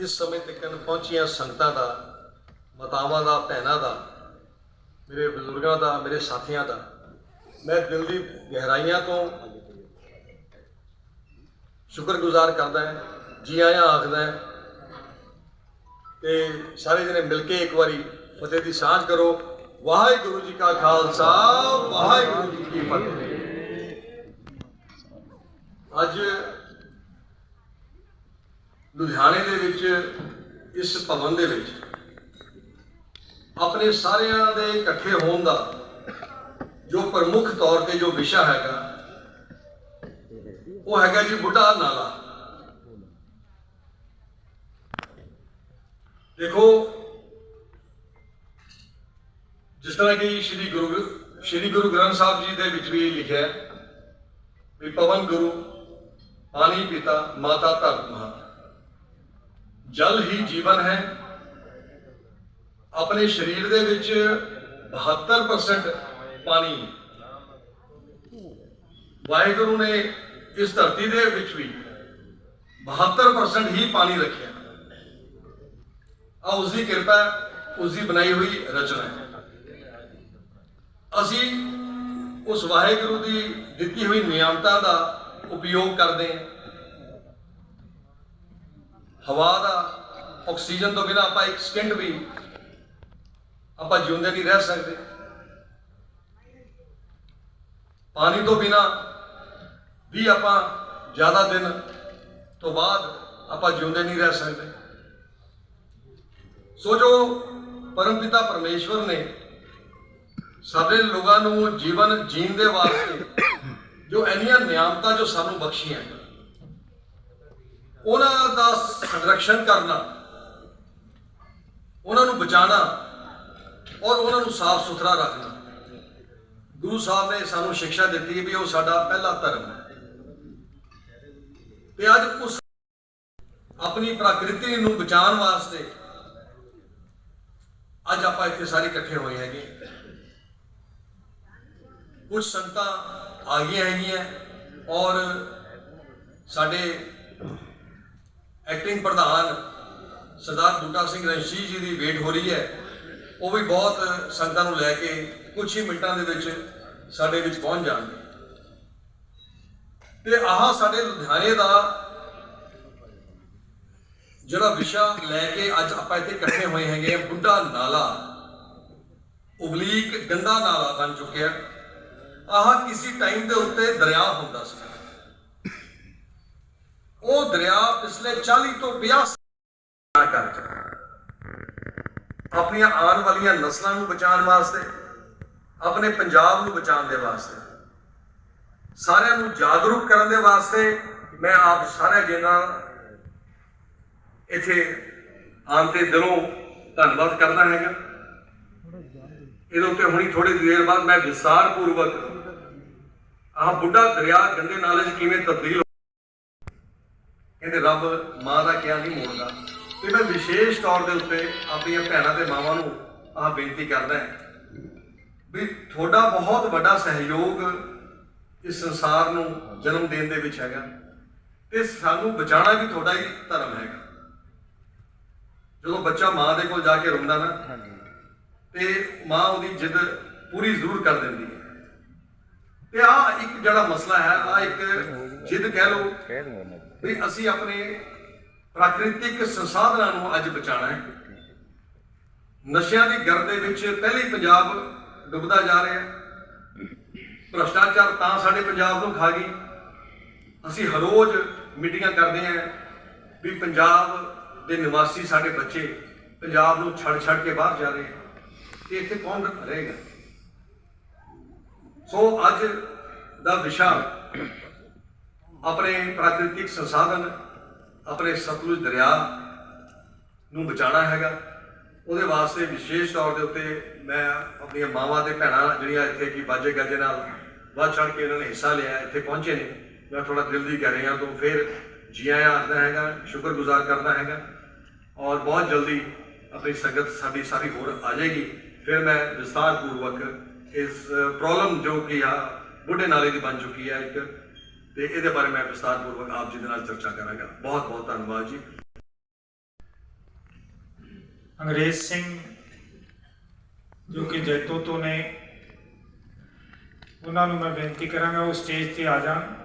ਇਸ ਸਮੇਂ ਤੱਕ ਪਹੁੰਚੀਆਂ ਸੰਗਤਾਂ ਦਾ, ਮਾਤਾਵਾਂ ਦਾ, ਭੈਣਾਂ ਦਾ, ਮੇਰੇ ਬਜ਼ੁਰਗਾਂ ਦਾ, ਮੇਰੇ ਸਾਥੀਆਂ ਦਾ, ਮੈਂ ਦਿਲ ਦੀ ਗਹਿਰਾਈਆਂ ਤੋਂ ਸ਼ੁਕਰਗੁਜ਼ਾਰ ਕਰਦਾ ਹਾਂ, ਜੀ ਆਇਆਂ ਆਖਦਾ ਹਾਂ ਤੇ ਸਾਰੇ ਜਣੇ ਮਿਲ ਕੇ ਇੱਕ ਵਾਰੀ ਫਤਿਹ ਦੀ ਸਾਂਝ ਕਰੋ। ਵਾਹਿਗੁਰੂ ਜੀ ਕਾ ਖਾਲਸਾ, ਵਾਹਿਗੁਰੂ ਜੀ ਕੀ ਫਤਿਹ। ਅੱਜ ਲੁਧਿਆਣੇ ਦੇ ਵਿੱਚ, ਇਸ ਭਵਨ ਦੇ ਵਿੱਚ, ਆਪਣੇ ਸਾਰਿਆਂ ਦੇ ਇਕੱਠੇ ਹੋਣ ਦਾ ਜੋ ਪ੍ਰਮੁੱਖ ਤੌਰ ਤੇ ਜੋ ਵਿਸ਼ਾ ਹੈਗਾ, ਉਹ ਹੈਗਾ ਜੀ ਬੁੱਢਾ ਨਾਲਾ। ਦੇਖੋ, ਜਿਸ ਤਰ੍ਹਾਂ ਕਿ ਸ੍ਰੀ ਗੁਰੂ ਸ੍ਰੀ ਗੁਰੂ ਗ੍ਰੰਥ ਸਾਹਿਬ ਜੀ ਦੇ ਵਿੱਚ ਵੀ ਲਿਖਿਆ ਹੈ ਵੀ ਪਵਨ ਗੁਰੂ, ਪਾਣੀ ਪਿਤਾ, ਮਾਤਾ ਧਰਤ ਮਾਤਾ ਜਲ ਹੀ ਜੀਵਨ ਹੈ। ਆਪਣੇ ਸਰੀਰ ਦੇ ਵਿੱਚ 72% ਪਾਣੀ। ਹੈ। ਵਾਹਿਗੁਰੂ ਨੇ ਇਸ ਧਰਤੀ ਦੇ ਵਿੱਚ ਵੀ 72% ਹੀ ਪਾਣੀ ਰੱਖਿਆ। ਆ ਉਸ ਦੀ ਕਿਰਪਾ ਹੈ, ਉਸ ਦੀ ਬਣਾਈ ਹੋਈ ਰਚਨਾ ਹੈ। ਅਸੀਂ ਉਸ ਵਾਹਿਗੁਰੂ ਦੀ ਦਿੱਤੀ ਹੋਈ ਨਿਯਮਤਾ ਦਾ ਉਪਯੋਗ ਕਰਦੇ ਹਾਂ। ਹਵਾ ਦਾ ਆਕਸੀਜਨ ਤੋਂ ਬਿਨਾਂ ਆਪਾਂ ਇੱਕ ਸਕਿੰਟ ਵੀ ਆਪਾਂ ਜਿਉਂਦੇ ਨਹੀਂ ਰਹਿ ਸਕਦੇ। ਪਾਣੀ ਤੋਂ ਬਿਨਾਂ ਵੀ ਆਪਾਂ ਜ਼ਿਆਦਾ ਦਿਨ ਤੋਂ ਬਾਅਦ ਆਪਾਂ ਜਿਉਂਦੇ ਨਹੀਂ ਰਹਿ ਸਕਦੇ। ਸੋ ਜੋ ਪਰਮ ਪਿਤਾ ਪਰਮੇਸ਼ਵਰ ਨੇ ਸਾਡੇ ਲੋਕਾਂ ਨੂੰ ਜੀਵਨ ਜੀਣ ਦੇ ਵਾਸਤੇ ਜੋ ਇੰਨੀਆਂ ਨਿਆਮਤਾਂ ਜੋ ਸਾਨੂੰ ਬਖਸ਼ੀਆਂ ਉਹਨਾਂ ਦਾ ਸੰਰਕਸ਼ਣ ਕਰਨਾ, ਉਹਨਾਂ ਨੂੰ ਬਚਾਉਣਾ ਔਰ ਉਹਨਾਂ ਨੂੰ ਸਾਫ਼ ਸੁਥਰਾ ਰੱਖਣਾ। ਗੁਰੂ ਸਾਹਿਬ ਨੇ ਸਾਨੂੰ ਸਿੱਖਿਆ ਦਿੱਤੀ ਵੀ ਉਹ ਸਾਡਾ ਪਹਿਲਾ ਧਰਮ ਹੈ। ਤੇ ਅੱਜ ਉਸ ਆਪਣੀ ਪ੍ਰਕਿਰਤੀ ਨੂੰ ਬਚਾਉਣ ਵਾਸਤੇ ਅੱਜ ਆਪਾਂ ਇੱਥੇ ਸਾਰੇ ਇਕੱਠੇ ਹੋਏ ਹੈਗੇ। ਕੁਝ ਸੰਗਤਾਂ ਆ ਗਈਆਂ ਹੈਗੀਆਂ ਔਰ ਸਾਡੇ ਐਕਟਿੰਗ ਪ੍ਰਧਾਨ ਸਰਦਾਰ ਬੂਟਾ ਸਿੰਘ ਰਣਸ਼ੀ ਜੀ ਦੀ ਵੇਟ ਹੋ ਰਹੀ ਹੈ। ਉਹ ਵੀ ਬਹੁਤ ਸੰਗਤਾਂ ਨੂੰ ਲੈ ਕੇ ਕੁਝ ਹੀ ਮਿੰਟਾਂ ਦੇ ਵਿੱਚ ਸਾਡੇ ਵਿੱਚ ਪਹੁੰਚ ਜਾਣਗੇ। ਤੇ ਆਹ ਸਾਡੇ ਲੁਧਿਆਣੇ ਦਾ ਜਿਹੜਾ ਵਿਸ਼ਾ ਲੈ ਕੇ ਅੱਜ ਆਪਾਂ ਇੱਥੇ ਇਕੱਠੇ ਹੋਏ ਹੈਗੇ ਆ, ਬੁੱਢਾ ਨਾਲਾ। ਉਬਲੀਕ ਗੰਦਾ ਨਾਲਾ ਬਣ ਚੁੱਕਿਆ। ਆਹ ਕਿਸੇ ਟਾਈਮ ਦੇ ਉੱਤੇ ਦਰਿਆ ਹੁੰਦਾ ਸੀ ਉਹ ਦਰਿਆ 40 ਤੋਂ 50 ਸਾਲ ਕਰ। ਆਪਣੀਆਂ ਆਉਣ ਵਾਲੀਆਂ ਨਸਲਾਂ ਨੂੰ ਬਚਾਉਣ ਵਾਸਤੇ, ਆਪਣੇ ਪੰਜਾਬ ਨੂੰ ਬਚਾਉਣ ਦੇ ਵਾਸਤੇ, ਸਾਰਿਆਂ ਨੂੰ ਜਾਗਰੂਕ ਕਰਨ ਦੇ ਵਾਸਤੇ ਮੈਂ ਆਪ ਸਾਰੇ ਜਿਹਨਾਂ ਇੱਥੇ ਆਉਣ ਤੇ ਦਿਲੋਂ ਧੰਨਵਾਦ ਕਰਦਾ ਹੈਗਾ। ਇਹਦੇ ਉੱਤੇ ਹੁਣੀ ਥੋੜੀ ਦੇਰ ਬਾਅਦ ਮੈਂ ਵਿਸਤਾਰ ਪੂਰਵਕ ਆਹ ਬੁੱਢਾ ਦਰਿਆ ਗੰਦੇ ਨਾਲੇ 'ਚ ਕਿਵੇਂ ਤਬਦੀਲ ਰੱਬ ਮਾਂ ਦਾ ਕਿਹਾ ਨਹੀਂ ਮੋੜਦਾ ਤੇ ਮੈਂ ਵਿਸ਼ੇਸ਼ ਤੌਰ ਦੇ ਉੱਤੇ ਆਪਣੀਆਂ ਭੈਣਾਂ ਤੇ ਮਾਵਾਂ ਨੂੰ ਆਹ ਬੇਨਤੀ ਕਰਦਾ ਹਾਂ ਵੀ ਤੁਹਾਡਾ ਬਹੁਤ ਵੱਡਾ ਸਹਿਯੋਗ ਇਸ ਸੰਸਾਰ ਨੂੰ ਜਨਮ ਦੇਣ ਦੇ ਵਿੱਚ ਹੈਗਾ। ਤੇ ਸਾਨੂੰ ਬਚਾਉਣਾ ਵੀ ਤੁਹਾਡਾ ਹੀ ਧਰਮ ਹੈਗਾ। ਜਦੋਂ ਬੱਚਾ ਮਾਂ ਦੇ ਕੋਲ ਜਾ ਕੇ ਰੋਂਦਾ ਨਾ ਤੇ ਮਾਂ ਉਹਦੀ ਜਿੱਦ ਪੂਰੀ ਜ਼ਰੂਰ ਕਰ ਦਿੰਦੀ ਹੈ। ਤੇ ਆ ਇੱਕ ਜਿਹੜਾ ਮਸਲਾ ਹੈ ਆ ਇੱਕ ਜਿੱਦ ਕਹਿ ਲਓ ਵੀ ਅਸੀਂ ਆਪਣੇ ਪ੍ਰਾਕ੍ਰਿਤਿਕ ਸੰਸਾਧਨਾਂ ਨੂੰ ਅੱਜ ਬਚਾਉਣਾ ਹੈ। ਨਸ਼ਿਆਂ ਦੀ ਗਰਦ ਦੇ ਵਿੱਚ ਪਹਿਲੇ ਹੀ ਪੰਜਾਬ ਡੁੱਬਦਾ ਜਾ ਰਿਹਾ ਹੈ। ਭ੍ਰਸ਼ਟਾਚਾਰ ਤਾਂ ਸਾਡੇ ਪੰਜਾਬ ਨੂੰ ਖਾ ਗਈ। ਅਸੀਂ ਹਰ ਰੋਜ਼ ਮੀਟਿੰਗਾਂ ਕਰਦੇ ਹਾਂ ਵੀ ਪੰਜਾਬ ਦੇ ਨਿਵਾਸੀ ਸਾਡੇ ਬੱਚੇ ਪੰਜਾਬ ਨੂੰ ਛੱਡ ਛੱਡ ਕੇ ਬਾਹਰ ਜਾ ਰਹੇ ਹੈ। ਤੇ ਇੱਥੇ ਕੌਣ ਰਹੇਗਾ? ਸੋ ਅੱਜ ਦਾ ਵਿਸ਼ਾ ਆਪਣੇ ਪ੍ਰਾਕ੍ਰਿਤਿਕ ਸੰਸਾਧਨ, ਆਪਣੇ ਸਤਲੁਜ ਦਰਿਆ ਨੂੰ ਬਚਾਉਣਾ ਹੈਗਾ। ਉਹਦੇ ਵਾਸਤੇ ਵਿਸ਼ੇਸ਼ ਤੌਰ ਦੇ ਉੱਤੇ ਮੈਂ ਆਪਣੀਆਂ ਮਾਵਾਂ ਤੇ ਭੈਣਾਂ ਜਿਹੜੀਆਂ ਇੱਥੇ ਕੀ ਬਾਜੇ ਗੱਜੇ ਨਾਲ ਵੱਧ ਚੜ ਕੇ ਇਹਨਾਂ ਨੇ ਹਿੱਸਾ ਲਿਆ, ਇੱਥੇ ਪਹੁੰਚੇ ਨੇ। ਮੈਂ ਥੋੜਾ ਦਿਲ ਦੀ ਗਹਿਰਾਈਆਂ ਤੋਂ ਫਿਰ ਜੀ ਆਇਆਂ ਆਖਦਾ ਹੈਗਾ, ਸ਼ੁਕਰਗੁਜ਼ਾਰ ਕਰਦਾ ਹੈਗਾ। ਔਰ ਬਹੁਤ ਜਲਦੀ ਆਪਣੀ ਸੰਗਤ ਸਾਡੀ ਸਾਰੀ ਹੋਰ ਆ ਜਾਏਗੀ। ਫਿਰ ਮੈਂ ਵਿਸਤਾਰ ਪੂਰਵਕ ਇਸ ਪ੍ਰੋਬਲਮ uh, ਜੋ ਕਿ ਆ ਬੁੱਢੇ ਨਾਲੇ ਦੀ ਬਣ ਚੁੱਕੀ ਹੈ ਇੱਕ। ਤੇ ਇਹਦੇ ਬਾਰੇ ਮੈਂ ਵਿਸਤਾਰ ਪੂਰਵਕ ਆਪ ਜੀ ਦੇ ਨਾਲ ਚਰਚਾ ਕਰਾਂਗਾ। ਬਹੁਤ ਬਹੁਤ ਧੰਨਵਾਦ ਜੀ। ਅੰਗਰੇਜ਼ ਸਿੰਘ ਜੋ ਕਿ ਜੈਤੋ ਤੋਂ ਨੇ, ਉਹਨਾਂ ਨੂੰ ਮੈਂ ਬੇਨਤੀ ਕਰਾਂਗਾ ਉਹ ਸਟੇਜ ਤੇ ਆ ਜਾਣ।